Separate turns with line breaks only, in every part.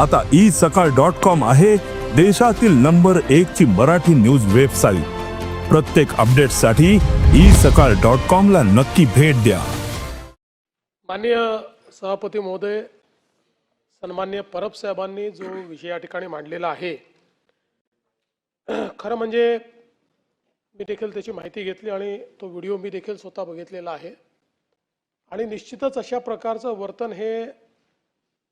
आता ई सकाळ dot com आहे देशातील नंबर एक ची मराठी न्यूज वेबसाईट. प्रत्येक अपडेटसाठी ई सकाळ डॉट कॉम ला नक्की भेट द्या.
माननीय सभापती महोदय सन्मान्य परब साहेबांनी जो विषय या ठिकाणी मांडलेला आहे खरं म्हणजे मी देखील त्याची माहिती घेतली आणि तो व्हिडिओ मी देखील स्वतः बघितलेला आहे. आणि निश्चितच अशा प्रकारचं वर्तन हे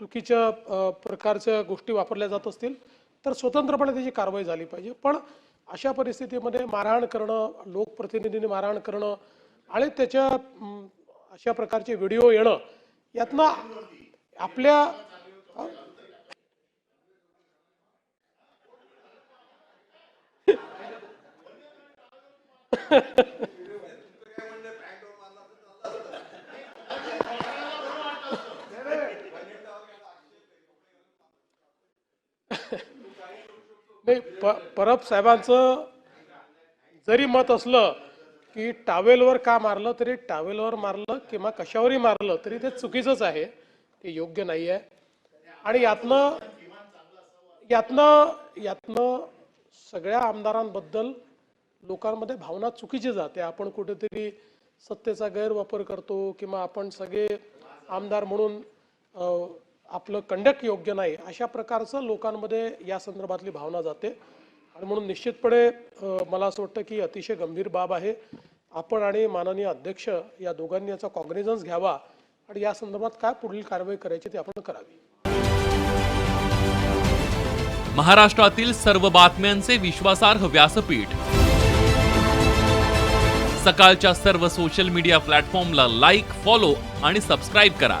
चुकीच्या प्रकारच्या गोष्टी वापरल्या जात असतील तर स्वतंत्रपणे त्याची कारवाई झाली पाहिजे. पण अशा परिस्थितीमध्ये मारहाण करणं लोकप्रतिनिधींनी मारहाण करणं आणि त्याच्या अशा प्रकारचे व्हिडिओ येणं यातनं आपल्या नाही प परब साहेबांचं जरी मत असलं की टावेलवर का मारलं तरी टावेलवर मारलं किंवा कशावरही मारलं तरी ते चुकीचंच आहे. ते योग्य नाही आहे आणि यातनं यातनं यातनं सगळ्या आमदारांबद्दल लोकांमध्ये भावना चुकीची जाते. आपण कुठेतरी सत्तेचा गैरवापर करतो किंवा आपण सगळे आमदार म्हणून आपलं कंडक्ट योग्य नाही अशा प्रकारचं लोकांमध्ये या संदर्भातली भावना जाते. आणि म्हणून निश्चितपणे मला असं वाटतं की अतिशय गंभीर बाब आहे. आपण आणि माननीय अध्यक्ष या दोघांनी याचा कॉग्निझन्स घ्यावा आणि या संदर्भात काय पुढील कारवाई करायची ती आपण करावी.
महाराष्ट्रातील सर्व बातम्यांचे विश्वासार्ह व्यासपीठ. सकाळच्या सर्व सोशल मीडिया प्लॅटफॉर्मला लाईक फॉलो आणि सबस्क्राईब करा.